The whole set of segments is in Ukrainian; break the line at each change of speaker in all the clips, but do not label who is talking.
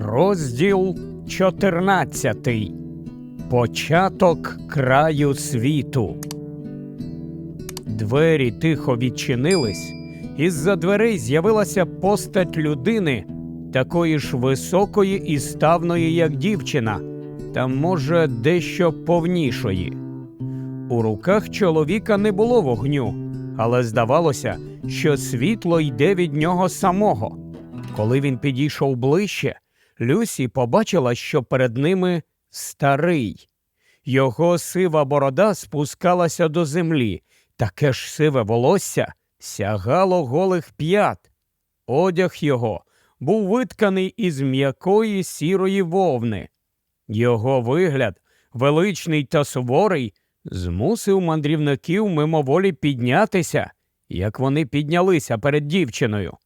Розділ 14. Початок краю світу. Двері тихо відчинились, і з-за дверей з'явилася постать людини, такої ж високої і ставної, як дівчина, та, може, дещо повнішої. У руках чоловіка не було вогню, але здавалося, що світло йде від нього самого. Коли він підійшов ближче, Люсі побачила, що перед ними старий. Його сива борода спускалася до землі, таке ж сиве волосся сягало голих п'ят. Одяг його був витканий із м'якої сірої вовни. Його вигляд, величний та суворий, змусив мандрівників мимоволі піднятися, як вони піднялися перед дівчиною.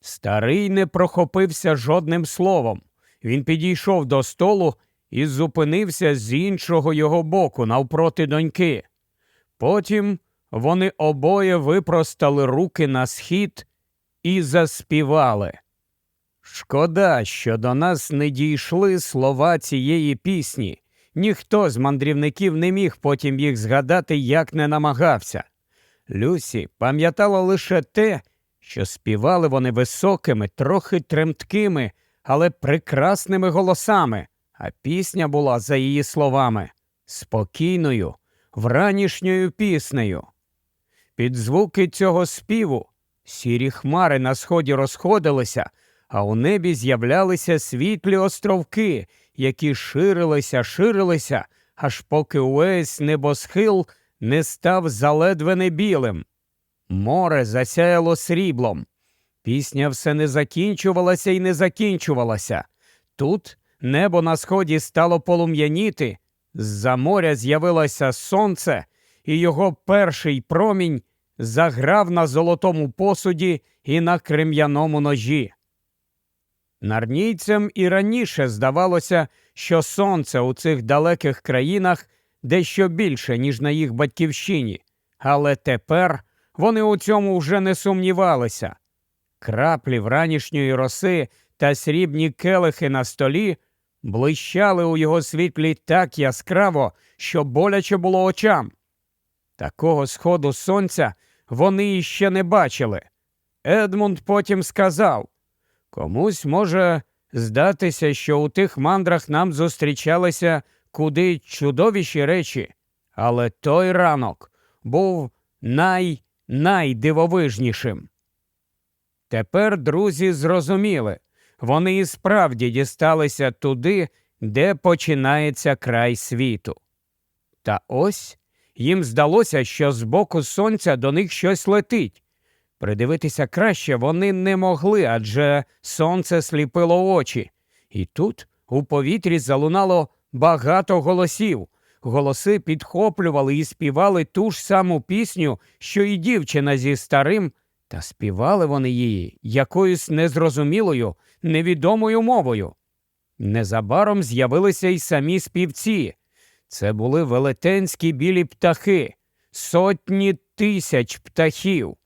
Старий не прохопився жодним словом. Він підійшов до столу і зупинився з іншого його боку навпроти доньки. Потім вони обоє випростали руки на схід і заспівали. Шкода, що до нас не дійшли слова цієї пісні. Ніхто з мандрівників не міг потім їх згадати, як не намагався. Люсі пам'ятала лише те, що співали вони високими, трохи тремткими, але прекрасними голосами, а пісня була, за її словами, спокійною, вранішньою піснею. Під звуки цього співу сірі хмари на сході розходилися, а у небі з'являлися світлі островки, які ширилися, ширилися, аж поки увесь небосхил не став заледве білим. Море засяяло сріблом. Пісня все не закінчувалася і не закінчувалася. Тут небо на сході стало полум'яніти, з-за моря з'явилося сонце, і його перший промінь заграв на золотому посуді і на крем'яному ножі. Нарнійцям і раніше здавалося, що сонце у цих далеких країнах дещо більше, ніж на їх батьківщині, але тепер вони у цьому вже не сумнівалися. Краплі вранішньої роси та срібні келихи на столі блищали у його світлі так яскраво, що боляче було очам. Такого сходу сонця вони іще не бачили. Едмунд потім сказав комусь може здатися, що у тих мандрах нам зустрічалися куди чудовіші речі, але той ранок був най найдивовижнішим. Тепер друзі зрозуміли вони і справді дісталися туди, де починається край світу. Та ось їм здалося, що з боку сонця до них щось летить. Придивитися краще вони не могли, адже сонце сліпило очі. І тут у повітрі залунало багато голосів. Голоси підхоплювали і співали ту ж саму пісню, що і дівчина зі старим, та співали вони її якоюсь незрозумілою, невідомою мовою. Незабаром з'явилися й самі співці. Це були велетенські білі птахи, сотні тисяч птахів.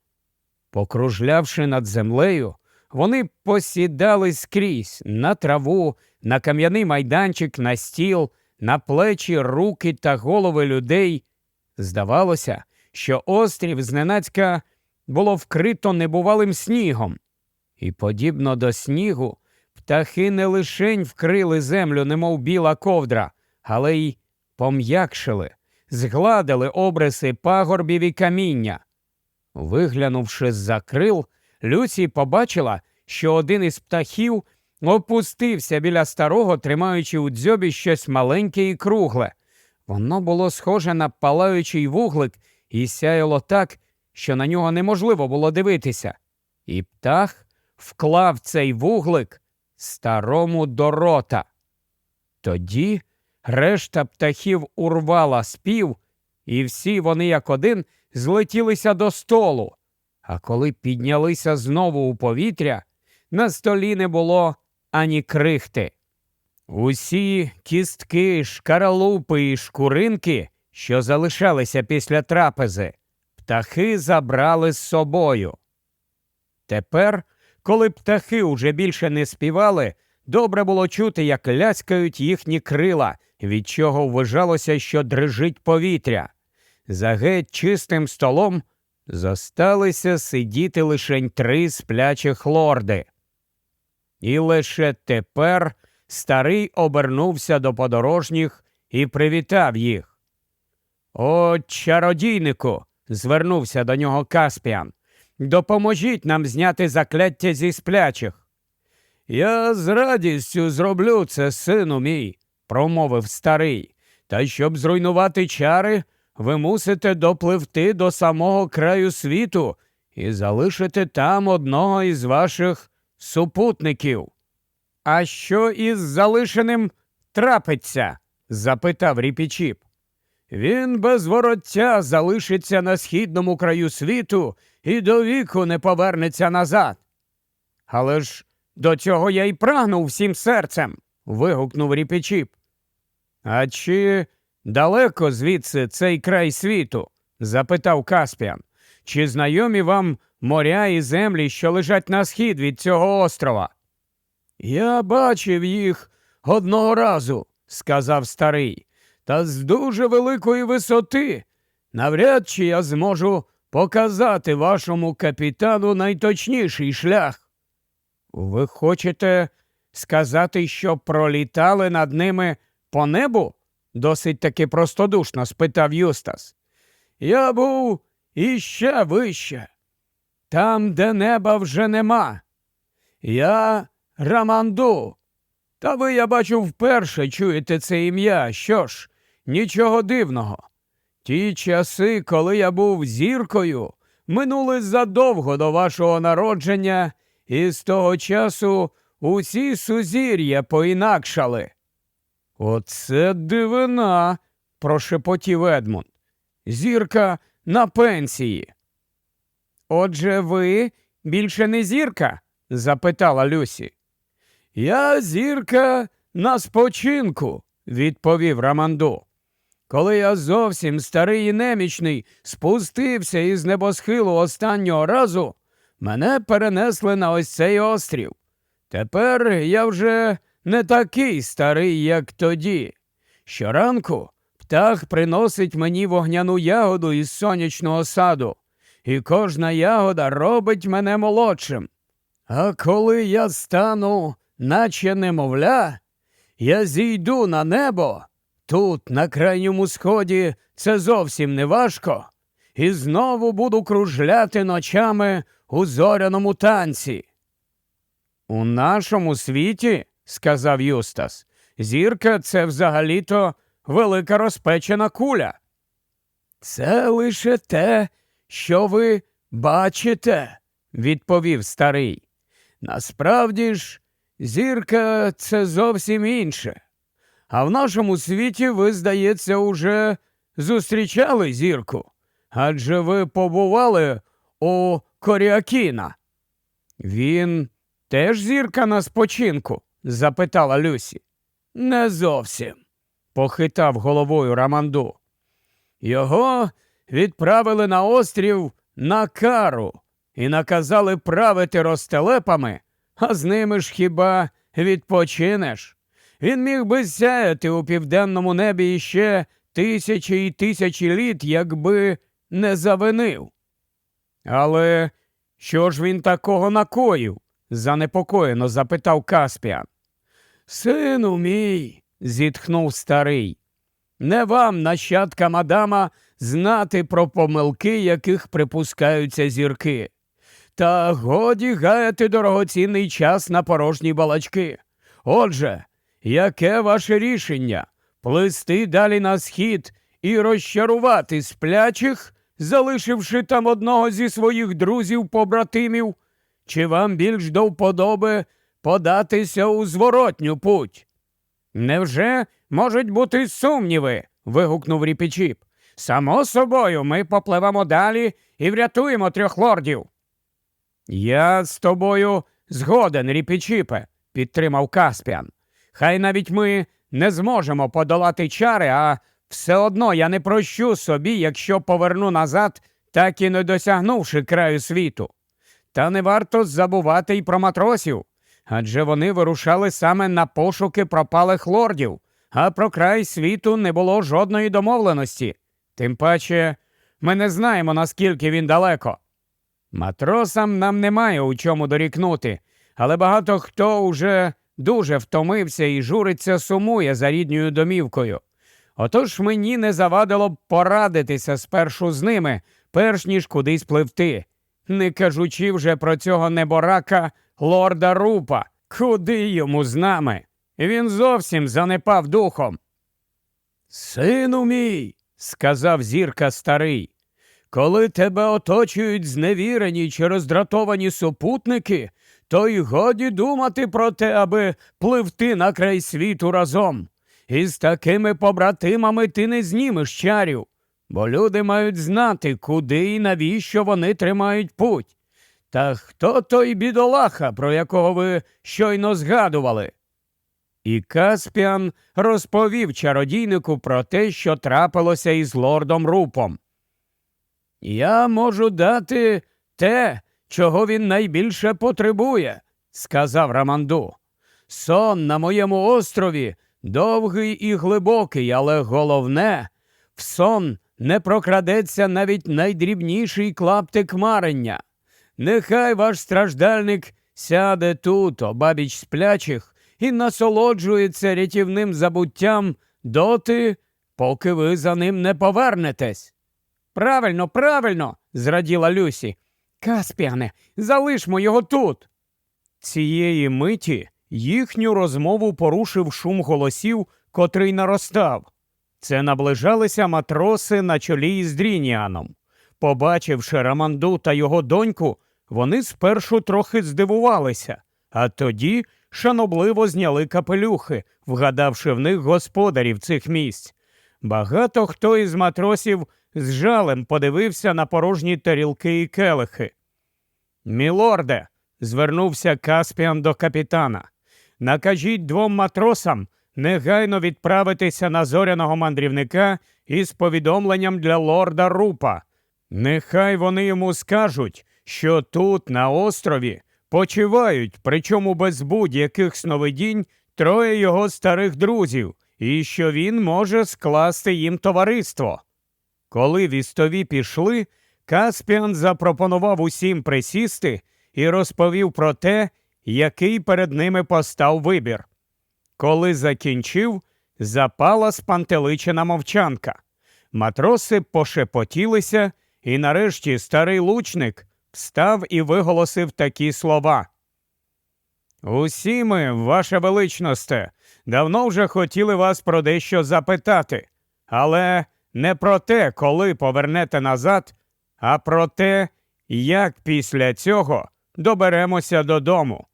Покружлявши над землею, вони посідали скрізь на траву, на кам'яний майданчик, на стіл, на плечі, руки та голови людей. Здавалося, що острів зненацька було вкрито небувалим снігом. І, подібно до снігу, птахи не лишень вкрили землю, немов біла ковдра, але й пом'якшили, згладили обриси пагорбів і каміння. Виглянувши з-за крил, Люсі побачила, що один із птахів опустився біля старого, тримаючи у дзьобі щось маленьке і кругле. Воно було схоже на палаючий вуглик і сяяло так, що на нього неможливо було дивитися. І птах вклав цей вуглик старому до рота. Тоді решта птахів урвала спів, і всі вони, як один, злетілися до столу. А коли піднялися знову у повітря, на столі не було ані крихти. Усі кістки, шкаралупи і шкуринки, що залишалися після трапези, птахи забрали з собою. Тепер, коли птахи уже більше не співали, добре було чути, як ляскають їхні крила, від чого вважалося, що дрижить повітря. За геть чистим столом зосталися сидіти лишень три сплячих лорди. І лише тепер старий обернувся до подорожніх і привітав їх. О, чародійнику, звернувся до нього Каспіан. Допоможіть нам зняти закляття зі сплячих. Я з радістю зроблю це, сину мій, промовив старий. Та щоб зруйнувати чари, ви мусите допливти до самого краю світу і залишити там одного із ваших супутників. А що із залишеним трапиться? запитав Ріпічіп. Він без вороття залишиться на східному краю світу і до віку не повернеться назад. Але ж до цього я й прагнув всім серцем. вигукнув Ріпічіп. А чи далеко звідси цей край світу? запитав Каспіан. Чи знайомі вам моря і землі, що лежать на схід від цього острова? Я бачив їх одного разу, сказав старий, та з дуже великої висоти. Навряд чи я зможу показати вашому капітану найточніший шлях. Ви хочете сказати, що пролітали над ними по небу? досить таки простодушно спитав Юстас. Я був іще вище, там, де неба вже нема. Я Раманду. Та ви, я бачу, вперше чуєте це ім'я. Що ж, нічого дивного. Ті часи, коли я був зіркою, минули задовго до вашого народження, і з того часу усі сузір'я поінакшали. Оце дивина, прошепотів Едмунд. Зірка на пенсії. Отже, ви більше не зірка? запитала Люсі. Я зірка на спочинку, відповів Раманду. Коли я зовсім старий і немічний спустився із небосхилу останнього разу, мене перенесли на ось цей острів. Тепер я вже не такий старий, як тоді. Щоранку птах приносить мені вогняну ягоду із сонячного саду, і кожна ягода робить мене молодшим. А коли я стану, наче немовля, я зійду на небо. Тут, на крайньому сході, це зовсім не важко, і знову буду кружляти ночами у зоряному танці. У нашому світі, сказав Юстас, зірка це взагалі-то велика розпечена куля. Це лише те, що ви бачите, відповів старий. Насправді ж, зірка це зовсім інше. А в нашому світі ви, здається, уже зустрічали зірку. Адже ви побували у Коріакіна. Він теж зірка на спочинку? запитала Люсі. Не зовсім, похитав головою Раманду. Його відправили на острів на кару і наказали правити розтелепами, а з ними ж хіба відпочинеш? Він міг би сяяти у південному небі іще тисячі і тисячі літ, якби не завинив. Але що ж він такого накоїв? занепокоєно запитав Каспіан. Сину мій, зітхнув старий, не вам, нащадка мадама, знати про помилки, яких припускаються зірки. Та годі гаяти дорогоцінний час на порожні балачки. Отже, яке ваше рішення? Плисти далі на схід і розчарувати сплячих, залишивши там одного зі своїх друзів-побратимів? Чи вам більш до вподоби податися у зворотню путь? Невже можуть бути сумніви? вигукнув Ріпічіп. Само собою, ми попливемо далі і врятуємо трьох лордів. Я з тобою згоден, Ріпічіпе, підтримав Каспіан. Хай навіть ми не зможемо подолати чари, а все одно я не прощу собі, якщо поверну назад, так і не досягнувши краю світу. Та не варто забувати й про матросів. Адже вони вирушали саме на пошуки пропалих лордів, а про край світу не було жодної домовленості. Тим паче, ми не знаємо, наскільки він далеко. Матросам нам немає у чому дорікнути, але багато хто уже дуже втомився і журиться сумує за рідньою домівкою. Отож мені не завадило б порадитися спершу з ними, перш ніж кудись пливти, не кажучи вже про цього неборака лорда Рупа. Куди йому з нами? Він зовсім занепав духом. Сину мій, сказав зірка старий, коли тебе оточують зневірені чи роздратовані супутники, то й годі думати про те, аби пливти на край світу разом. І з такими побратимами ти не знімеш чарів, бо люди мають знати, куди і навіщо вони тримають путь. Та хто той бідолаха, про якого ви щойно згадували? І Каспіан розповів чародійнику про те, що трапилося із лордом Рупом. Я можу дати те, чого він найбільше потребує, сказав Раманду. Сон на моєму острові довгий і глибокий, але головне, в сон не прокрадеться навіть найдрібніший клаптик марення. Нехай ваш страждальник сяде тут, обабіч сплячих, і насолоджується рятівним забуттям доти, поки ви за ним не повернетесь. Правильно, правильно, зраділа Люсі. Каспіане, залишмо його тут. Цієї миті їхню розмову порушив шум голосів, котрий наростав. Це наближалися матроси на чолі із Дрініаном. Побачивши Раманду та його доньку, вони спершу трохи здивувалися, а тоді шанобливо зняли капелюхи, вгадавши в них господарів цих місць. Багато хто із матросів з жалем подивився на порожні тарілки і келихи. Мілорде, звернувся Каспіан до капітана. Накажіть двом матросам негайно відправитися на зоряного мандрівника із повідомленням для лорда Рупа. Нехай вони йому скажуть, що тут, на острові, почивають, причому без будь-яких сновидінь, троє його старих друзів, і що він може скласти їм товариство. Коли вістові пішли, Каспіан запропонував усім присісти і розповів про те, який перед ними постав вибір. Коли закінчив, запала спантеличена мовчанка. Матроси пошепотілися, і нарешті старий лучник встав і виголосив такі слова. Усі ми, ваше величносте, давно вже хотіли вас про дещо запитати, але не про те, коли повернете назад, а про те, як після цього доберемося додому.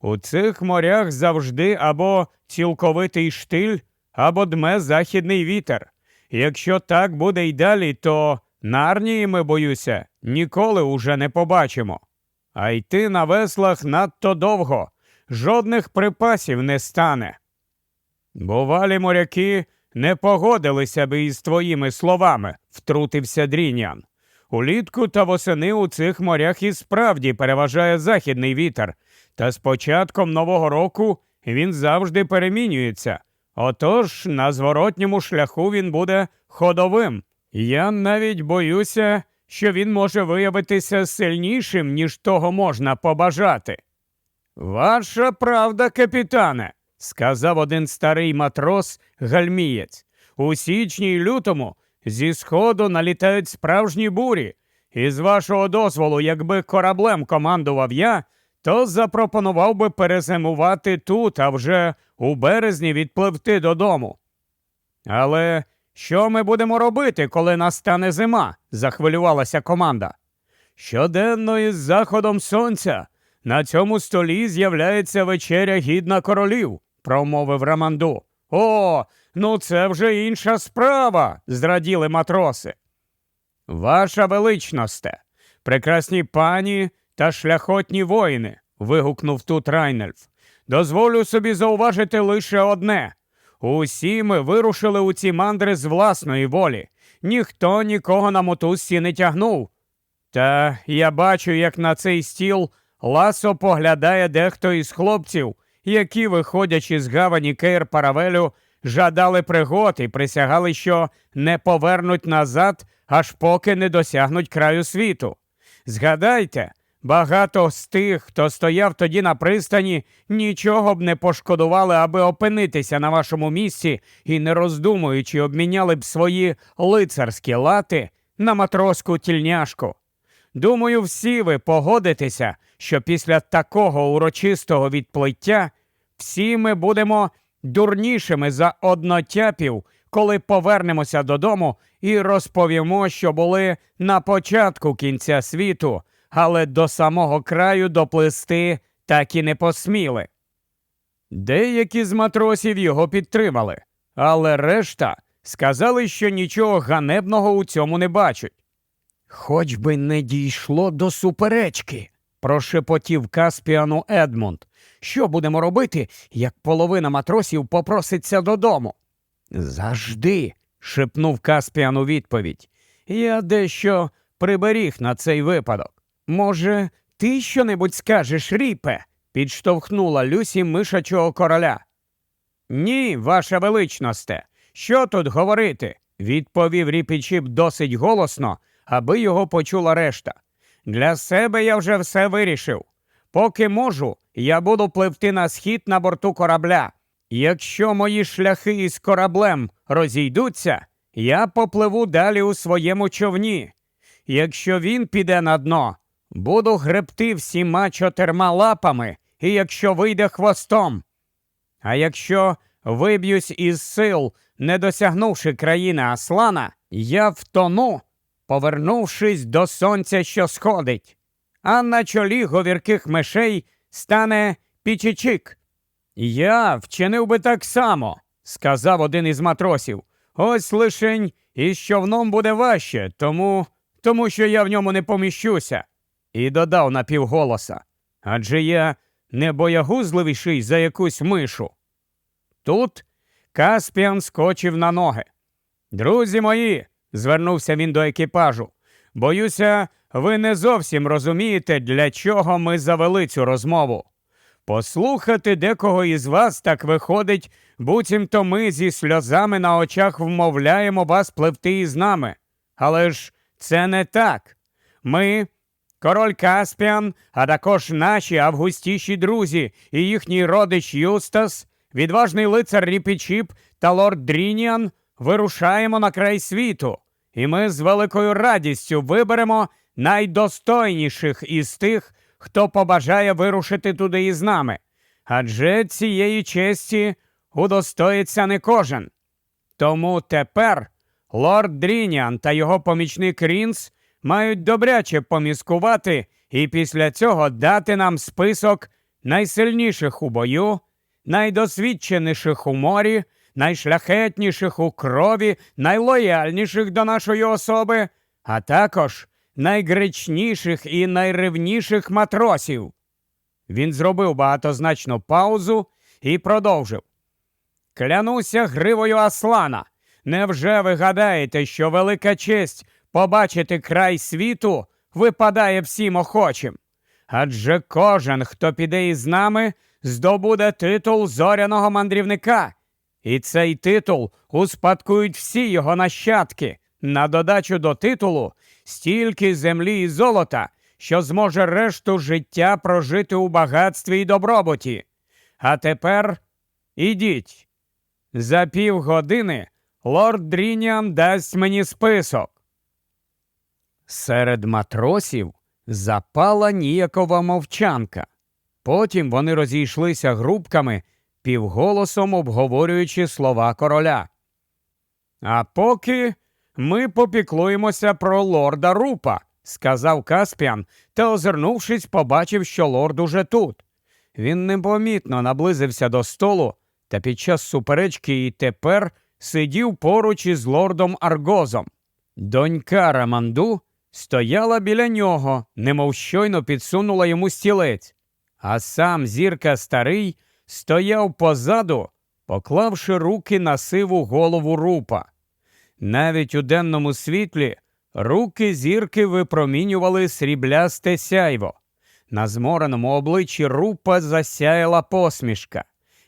У цих морях завжди або цілковитий штиль, або дме західний вітер. Якщо так буде й далі, то нарнії ми, боюся, ніколи уже не побачимо. А йти на веслах надто довго, жодних припасів не стане. Бувалі моряки не погодилися би із твоїми словами, втрутився Дрінян. Улітку та восени у цих морях і справді переважає західний вітер, та з початком нового року він завжди перемінюється. Отож на зворотньому шляху він буде ходовим. Я навіть боюся, що він може виявитися сильнішим, ніж того можна побажати. Ваша правда, капітане, сказав один старий матрос гальмієць. У січні й лютому зі сходу налітають справжні бурі, і з вашого дозволу, якби кораблем командував я, то запропонував би перезимувати тут, а вже у березні відпливти додому. Але що ми будемо робити, коли настане зима? захвилювалася команда. Щоденно із заходом сонця на цьому столі з'являється вечеря гідна королів, промовив Раманду. О, ну це вже інша справа, зраділи матроси. Ваша величносте, прекрасні пані та шляхотні воїни, вигукнув тут Райнельф. Дозволю собі зауважити лише одне. Усі ми вирушили у ці мандри з власної волі. Ніхто нікого на мотузці не тягнув. Та я бачу, як на цей стіл ласо поглядає дехто із хлопців, які, виходячи з гавані Кейр Паравелю, жадали пригод і присягали, що не повернуть назад, аж поки не досягнуть краю світу. Згадайте, багато з тих, хто стояв тоді на пристані, нічого б не пошкодували, аби опинитися на вашому місці і, не роздумуючи, обміняли б свої лицарські лати на матроску тільняшку. Думаю, всі ви погодитеся, що після такого урочистого відплиття всі ми будемо дурнішими за однотяпів, коли повернемося додому і розповімо, що були на початку кінця світу, але до самого краю доплисти так і не посміли. Деякі з матросів його підтримали, але решта сказали, що нічого ганебного у цьому не бачать. Хоч би не дійшло до суперечки, прошепотів Каспіану Едмунд. Що будемо робити, як половина матросів попроситься додому? Завжди, шепнув Каспіан у відповідь. Я дещо приберіг на цей випадок. Може, ти щонебудь скажеш, ріпе? підштовхнула Люсі мишачого короля. Ні, ваша величносте. Що тут говорити? відповів ріпічіп досить голосно, аби його почула решта. Для себе я вже все вирішив. Поки можу, я буду пливти на схід на борту корабля. Якщо мої шляхи із кораблем розійдуться, я попливу далі у своєму човні. Якщо він піде на дно, буду гребти всіма чотирма лапами, і якщо вийде хвостом. А якщо виб'юсь із сил, не досягнувши країни Аслана, я втону, повернувшись до сонця, що сходить. А на чолі говірких мишей стане Пічичик. Я вчинив би так само, сказав один із матросів. Ось лишень із човном буде важче, тому, тому що я в ньому не поміщуся. І додав напівголоса. Адже я не боягузливіший за якусь мишу. Тут Каспіан скочив на ноги. Друзі мої, звернувся він до екіпажу. Боюся, ви не зовсім розумієте, для чого ми завели цю розмову. Послухати декого із вас так виходить, буцімто ми зі сльозами на очах вмовляємо вас пливти із нами. Але ж це не так. Ми, король Каспіан, а також наші августіші друзі і їхній родич Юстас, відважний лицар Ріпічіп та лорд Дрініан вирушаємо на край світу, і ми з великою радістю виберемо найдостойніших із тих, хто побажає вирушити туди із нами. Адже цієї честі удостоїться не кожен. Тому тепер лорд Дрініан та його помічник Рінс мають добряче поміскувати і після цього дати нам список найсильніших у бою, найдосвідченіших у морі, найшляхетніших у крові, найлояльніших до нашої особи, а також найгречніших і найревніших матросів. Він зробив багатозначну паузу і продовжив. Клянуся гривою Аслана. Невже ви гадаєте, що велика честь побачити край світу випадає всім охочим? Адже кожен, хто піде із нами, здобуде титул зоряного мандрівника, і цей титул успадкують всі його нащадки. На додачу до титулу стільки землі і золота, що зможе решту життя прожити у багатстві і добробуті. А тепер ідіть. За півгодини лорд Дрініан дасть мені список. Серед матросів запала ніякова мовчанка. Потім вони розійшлися групками, півголосом обговорюючи слова короля. А поки ми попіклуємося про лорда Рупа, сказав Каспіан, та, озирнувшись, побачив, що лорд уже тут. Він непомітно наблизився до столу та під час суперечки і тепер сидів поруч із лордом Аргозом. Донька Раманду стояла біля нього, немов щойно підсунула йому стілець, а сам зірка старий стояв позаду, поклавши руки на сиву голову рупа. Навіть у денному світлі руки зірки випромінювали сріблясте сяйво. На змореному обличчі Рупа засяяла посмішка.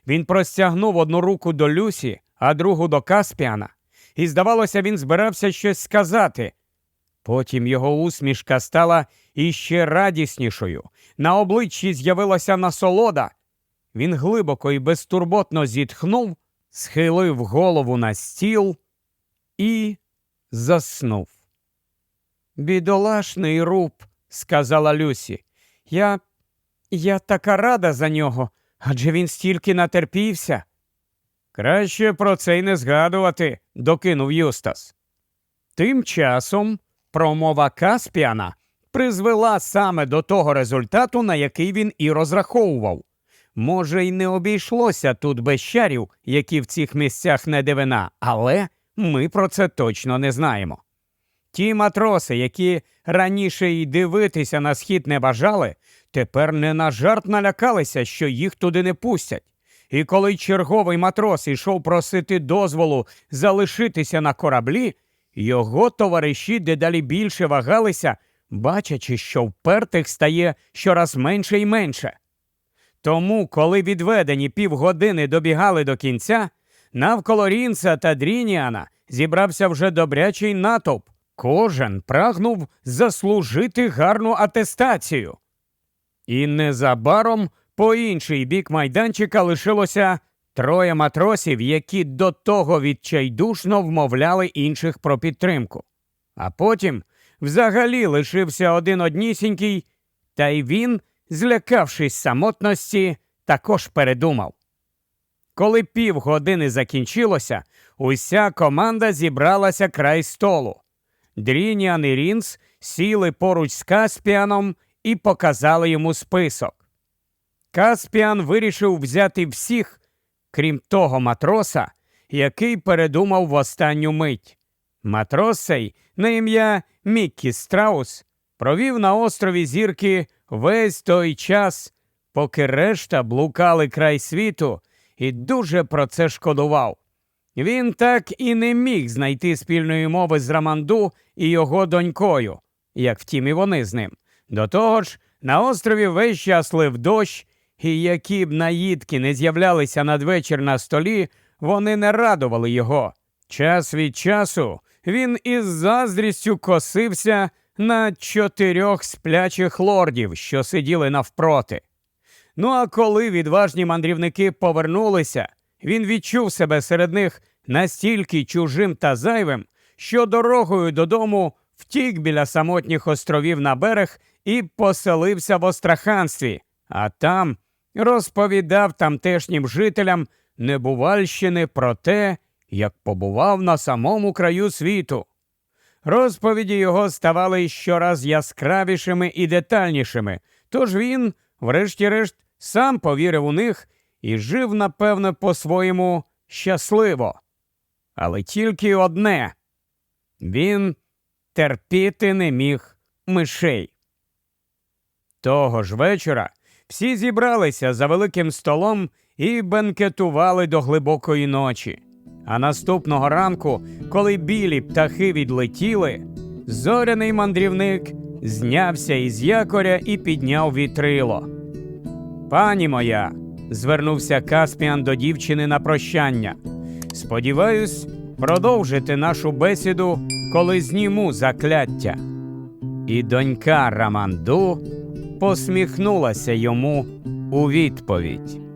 Він простягнув одну руку до Люсі, а другу до Каспіана, і, здавалося, він збирався щось сказати. Потім його усмішка стала іще радіснішою. На обличчі з'явилася насолода. Він глибоко і безтурботно зітхнув, схилив голову на стіл і заснув. Бідолашний руб, сказала Люсі. Я. я така рада за нього, адже він стільки натерпівся. Краще про це й не згадувати, докинув Юстас. Тим часом промова Каспіана призвела саме до того результату, на який він і розраховував. Може, й не обійшлося тут без чарів, які в цих місцях не дивина, але ми про це точно не знаємо. Ті матроси, які раніше й дивитися на схід не бажали, тепер не на жарт налякалися, що їх туди не пустять. І коли черговий матрос ішов просити дозволу залишитися на кораблі, його товариші дедалі більше вагалися, бачачи, що впертих стає щораз менше і менше. Тому, коли відведені півгодини добігали до кінця, навколо Рінса та Дрініана зібрався вже добрячий натовп. Кожен прагнув заслужити гарну атестацію. І незабаром по інший бік майданчика лишилося троє матросів, які до того відчайдушно вмовляли інших про підтримку. А потім взагалі лишився один однісінький, та й він, злякавшись самотності, також передумав. Коли півгодини закінчилося, уся команда зібралася край столу. Дрініан і Рінс сіли поруч з Каспіаном і показали йому список. Каспіан вирішив взяти всіх, крім того матроса, який передумав в останню мить. Матрос цей на ім'я Міккі Страус провів на острові зірки весь той час, поки решта блукали край світу і дуже про це шкодував. Він так і не міг знайти спільної мови з Раманду і його донькою, як втім і вони з ним. До того ж, на острові весь час лив дощ, і які б наїдки не з'являлися надвечір на столі, вони не радували його. Час від часу він із заздрістю косився на чотирьох сплячих лордів, що сиділи навпроти. Ну а коли відважні мандрівники повернулися, він відчув себе серед них настільки чужим та зайвим, що дорогою додому втік біля самотніх островів на берег і поселився в Остраханстві, а там розповідав тамтешнім жителям Небувальщини про те, як побував на самому краю світу. Розповіді його ставали щораз яскравішими і детальнішими, тож він, врешті-решт, сам повірив у них і жив, напевно, по-своєму щасливо. Але тільки одне він терпіти не міг мишей. Того ж вечора всі зібралися за великим столом і бенкетували до глибокої ночі. А наступного ранку, коли білі птахи відлетіли, зоряний мандрівник знявся із якоря і підняв вітрило. Пані моя, звернувся Каспіан до дівчини на прощання. Сподіваюсь, продовжити нашу бесіду, коли зніму закляття. І донька Раманду посміхнулася йому у відповідь.